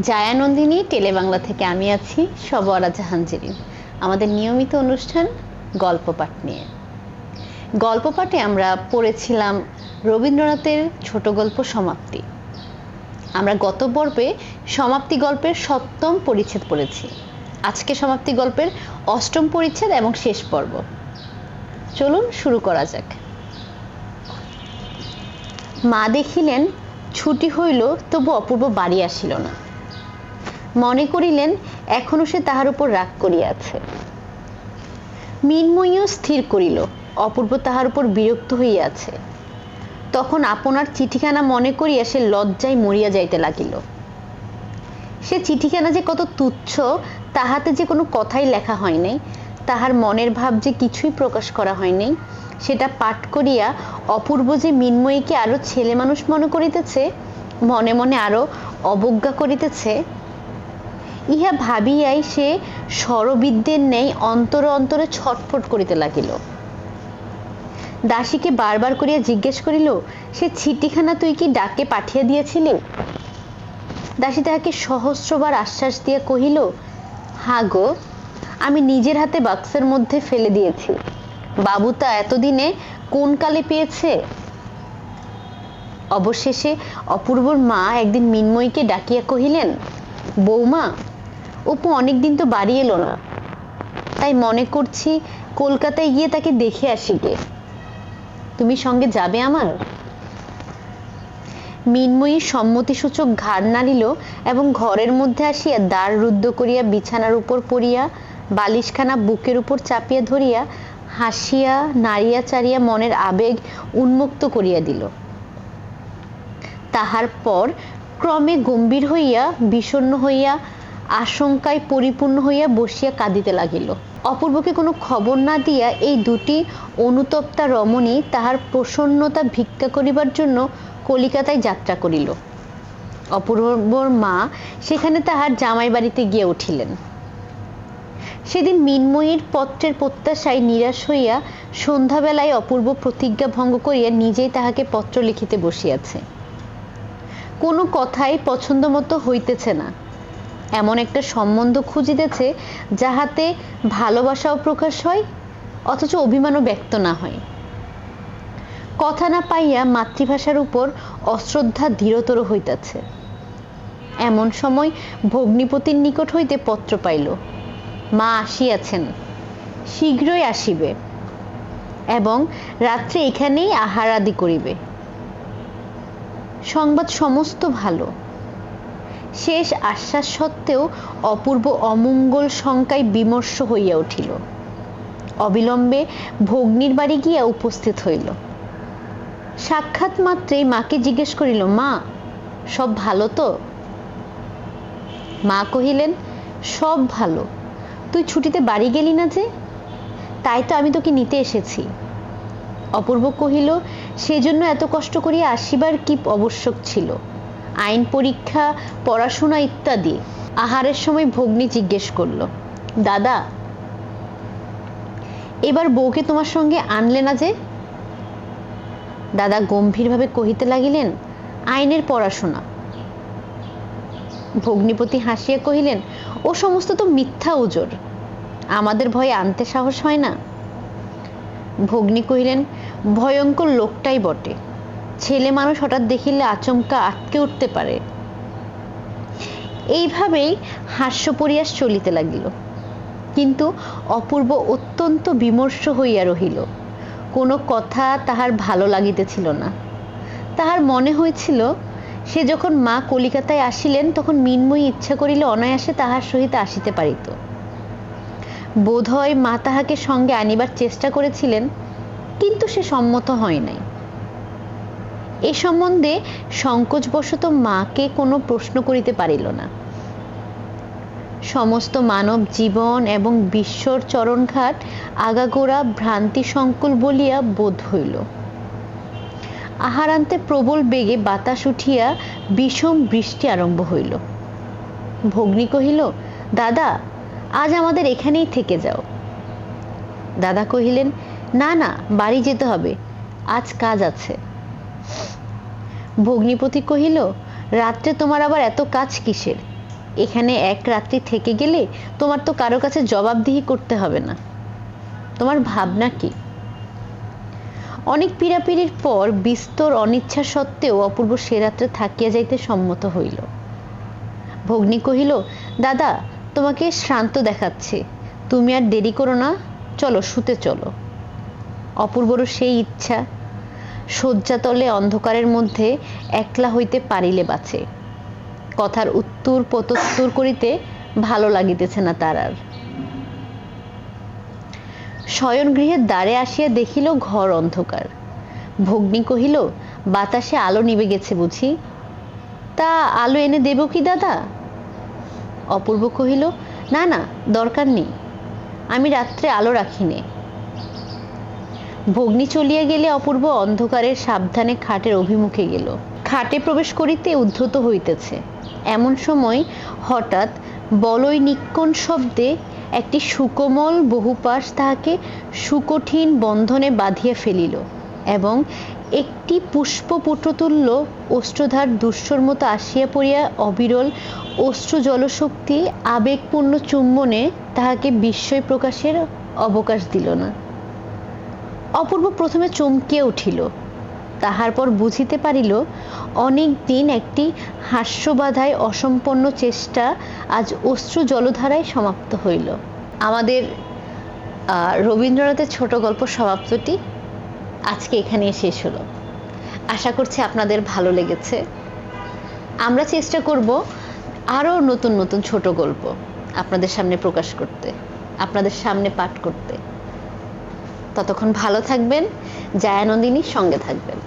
জায়ানন্দিনী টেলেবাংলা থেকে আমি আছি সবরা জাহানজেরিন আমাদের নিয়মিত অনুষ্ঠান গল্প পাঠ নিয়ে। গল্প পাঠে আমরা পড়েছিলাম রবীন্দ্রনাথের ছোট গল্প সমাপ্তি। আমরা গত পর্বে সমাপ্তি গল্পের সপ্তম পরিচ্ছেদ পড়েছি। আজকে সমাপ্তি গল্পের অষ্টম পরিচ্ছেদ এবং শেষ পর্ব। চলুন শুরু করা যাক। মা দেখিলেন, ছুটি হইল, তবু অপূর্ব বাড়ি আসিল না। মনে করিলেন, এখনও সে তাহার উপর রাগ করিয়াছে। মিনময়ীও স্থির করিল, অপূর্ব তাহার উপর বিরক্ত হইয়াছে। তখন আপনার চিঠিখানা মনে করিয়া সে লজ্জায় মরিয়া যাইতে লাগিল। সে চিঠিখানা যে কত তুচ্ছ, তাহাতে যে কোনো কথাই লেখা হয় নাই, তাহার মনের ভাব যে কিছুই প্রকাশ করা হয় নাই, সেটা পাঠ করিয়া অপূর্ব যে মিনময়ীকে আরও ছেলে মানুষ মনে করিতেছে, মনে মনে আরও অবজ্ঞা করিতেছে ইহা ভাবিয়াই সে স্বরবিদ্যের নেই অন্তরে অন্তরে ছটফট করিতে লাগিল। দাসীকে বারবার করিয়া জিজ্ঞেস করিল, সে ছিটিখানা তুই কি ডাকে পাঠিয়ে দিয়েছিলি? দাসী তাহাকে সহস্রবার আশ্বাস দিয়া কহিল, হা গো, আমি নিজের হাতে বাক্সের মধ্যে ফেলে দিয়েছি। বাবু তা এতদিনে কোন কালে পেয়েছে? অবশেষে অপূর্বর মা একদিন মিনময়ীকে ডাকিয়া কহিলেন, বৌমা অপু অনেকদিন তো বাড়ি এলো না। তাই মনে করছি কলকাতায় গিয়ে তাকে দেখে আসি গে। তুমি সঙ্গে যাবে আমার? মিনময়ী সম্মতিসূচক ঘাড় নাড়িল এবং ঘরের মধ্যে আসিয়া দ্বার রুদ্ধ করিয়া বিছানার উপর পড়িয়া, বালিশখানা বুকের উপর চাপিয়া ধরিয়া, হাসিয়া, নাড়িয়া চাড়িয়া মনের আবেগ উন্মুক্ত করিয়া দিল। তাহার পর ক্রমে গম্ভীর হইয়া, বিষণ্ণ হইয়া আশঙ্কায় পরিপূর্ণ হইয়া বসিয়া কাঁদিতে লাগিল। অপূর্বকে কোনো খবর না দিয়া এই দুটি অনুতপ্তা রমণী তাহার প্রসন্নতা ভিক্ষা করিবার জন্য কলিকাতায় যাত্রা করিল। অপূর্বর মা সেখানে তাহার জামাই বাড়িতে গিয়া উঠিলেন। সেদিন মিনময়ীর পত্রের প্রত্যাশায় নিরাশ হইয়া সন্ধ্যাবেলায় অপূর্ব প্রতিজ্ঞা ভঙ্গ করিয়া নিজেই তাহাকে পত্র লিখিতে বসিয়াছে। কোনো কথাই পছন্দ মতো হইতেছে না। এমন একটা সম্বন্ধ খুঁজিতেছে যাহাতে ভালোবাসাও প্রকাশ হয়, অথচ অভিমানও ব্যক্ত না হয়। কথা না পাইয়া মাতৃভাষার উপর অশ্রদ্ধা দৃঢ়তর হইতাছে। এমন সময় ভগ্নিপতির নিকট হইতে পত্র পাইল, মা আসিয়াছেন, শীঘ্রই আসিবে এবং রাত্রে এখানেই আহার আদি করিবে। সংবাদ সমস্ত ভালো। শেষ আশ্বাস সত্ত্বেও অপূর্ব অমঙ্গল শঙ্কায় বিমর্ষ হইয়া উঠিল। অবিলম্বে ভগ্নির বাড়ি গিয়া উপস্থিত হইল। সাক্ষাৎ মাত্রেই মাকে জিজ্ঞেস করিল, মা, সব ভালো তো? মা কহিলেন, সব ভালো। তুই ছুটিতে বাড়ি গেলি না যে? তাই তো আমি তোকে নিতে এসেছি। অপূর্ব কহিল, সেজন্য এত কষ্ট করিয়া আসিবার কি আবশ্যক ছিল? পরীক্ষা, পড়াশোনা ইত্যাদি। আহারের সময় ভগ্নি জিজ্ঞেস করল, দাদা, এবার বউকে তোমার সঙ্গে আনলে না যে? দাদা গম্ভীরভাবে কহিতে লাগিলেন, আইনের পড়াশোনা। ভগ্নিপতি হাসিয়া কহিলেন, ও সমস্ত তো মিথ্যা উজোর। আমাদের ভয়ে আনতে সাহস হয় না? ভগ্নী কহিলেন, ভয়ঙ্কর লোকটাই বটে। ছেলে মানুষ হঠাৎ দেখিলে আচমকা আটকে উঠতে পারে। এইভাবেই হাস্য পরিয়াস চলিতে লাগিল। কিন্তু অপূর্ব অত্যন্ত বিমর্ষ হইয়া রহিল। কোনো কথা তাহার ভালো লাগিতেছিল না। তাহার মনে হয়েছিল সে যখন মা কলিকাতায় আসিলেন, তখন মিনময়ী ইচ্ছা করিলে অনায়াসে তাহার সহিত আসিতে পারিত। বোধহয় মা তাহাকে সঙ্গে আনিবার চেষ্টা করেছিলেন, কিন্তু সে সম্মত হয় নাই। এ সম্বন্ধে সংকোচবশত মাকে কোনো প্রশ্ন করিতে পারিল না। সমস্ত মানব জীবন এবং বিশ্বর চরণঘাট আগাগোড়া ভ্রান্তি সংকুল বলিয়া বোধ হইল। আহারান্তে প্রবল বেগে বাতাস উঠিয়া বিষম বৃষ্টি আরম্ভ হইল। ভগ্নী কহিল, দাদা, আজ আমাদের এখানেই থেকে যাও। দাদা কহিলেন, না না, বাড়ি যেতে হবে। আজ কাজ আছে। ভগ্নিপতি কহিল, রাত্রে তোমার আবার এত কাজ কিসের? এখানে এক রাত্রি থেকে গেলে তোমার তো কারও কাছে জবাবদিহি করতে হবে না। তোমার ভাবনা কি? অনেক পীড়াপিড়ির পর বিস্তর অনিচ্ছা সত্ত্বেও অপূর্ব সে রাত্রে থাকিয়া যাইতে সম্মত হইল। ভগ্নী কহিল, দাদা, তোমাকে শ্রান্ত দেখাচ্ছে। তুমি আর দেরি করো না, চলো, শুতে চলো। অপূর্বরও সেই ইচ্ছা শয্যাতলে অন্ধকারের মধ্যে একলা হইতে পারিলে বাঁচে কথার উত্তর প্রত্যুত্তর করিতে ভালো লাগিতেছে না তার আর। শয়নগৃহের দ্বারে আসিয়া দেখিল ঘর অন্ধকার। ভগ্নী কহিল, বাতাসে আলো নিবে গেছে বুঝি। তা আলো এনে দেব কি দাদা? অপূর্ব কহিল, না না, দরকার নেই। আমি রাত্রে আলো রাখিনি ভগ্নী চলিয়া গেলে অপূর্ব অন্ধকারের সাবধানে খাটের অভিমুখে গেল। খাটে প্রবেশ করিতে উদ্ধত হইতেছে। এমন সময় হঠাৎ বলয় নিক্কণ শব্দে একটি সুকোমল বহুপাশ তাহাকে সুকঠিন বন্ধনে বাঁধিয়া ফেলিল এবং একটি পুষ্পপুটতুল্য অস্ত্রধার দুঃস্বর মতো আসিয়া পড়িয়া অবিরল অশ্রু জলশক্তি আবেগপূর্ণ চুম্বনে তাহাকে বিস্ময় প্রকাশের অবকাশ দিল না। অপূর্ব প্রথমে চমকিয়া উঠিল। তাহার পর বুঝিতে পারিল, অনেক দিন একটি হাস্যবাধায় অসম্পন্ন চেষ্টা আজ অশ্রু জলধারায় সমাপ্ত হইল। আমাদের রবীন্দ্রনাথের ছোট গল্প সমাপ্তটি আজকে এখানে শেষ হলো। আশা করছি আপনাদের ভালো লেগেছে। আমরা চেষ্টা করব আরও নতুন নতুন ছোট গল্প আপনাদের সামনে প্রকাশ করতে, আপনাদের সামনে পাঠ করতে। ততক্ষণ ভালো থাকবেন। জায়ানন্দিনীর সঙ্গে থাকবেন।